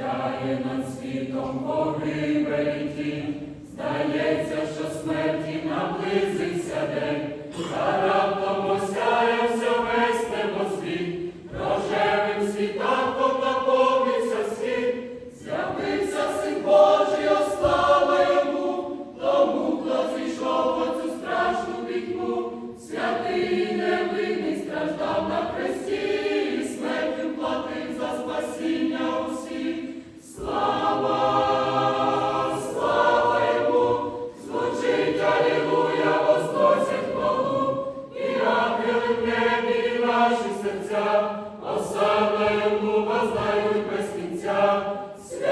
Сяє над світом погибель, здає. Отця, Осана йому воздають без кінця. Свят,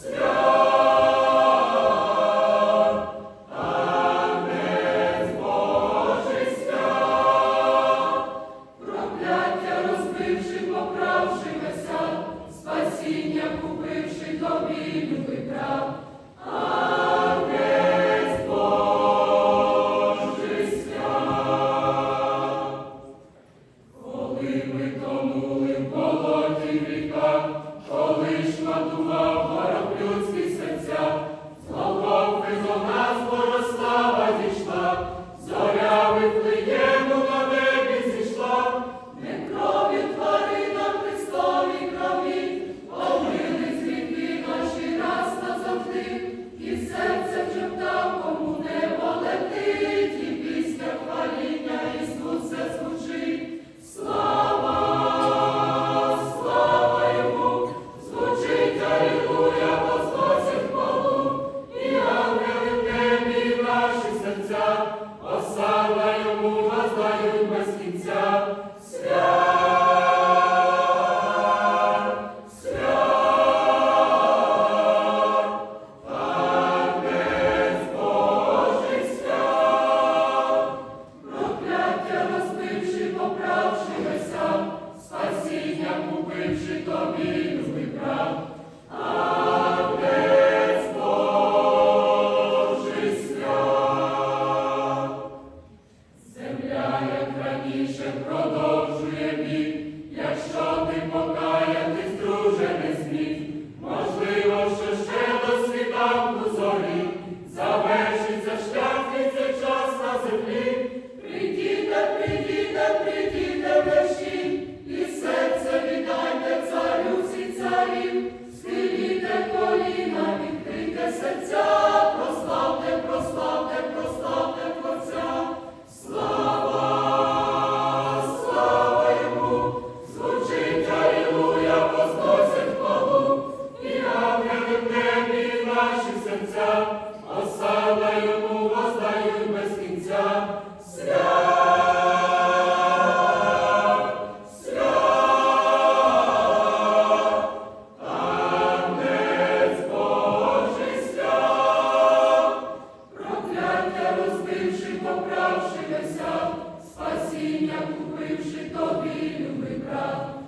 свят, Агнець Божий свят, прокляття розбивши, поправши спасіння купивши тобі, любий брат. я купивши тобі любий брат.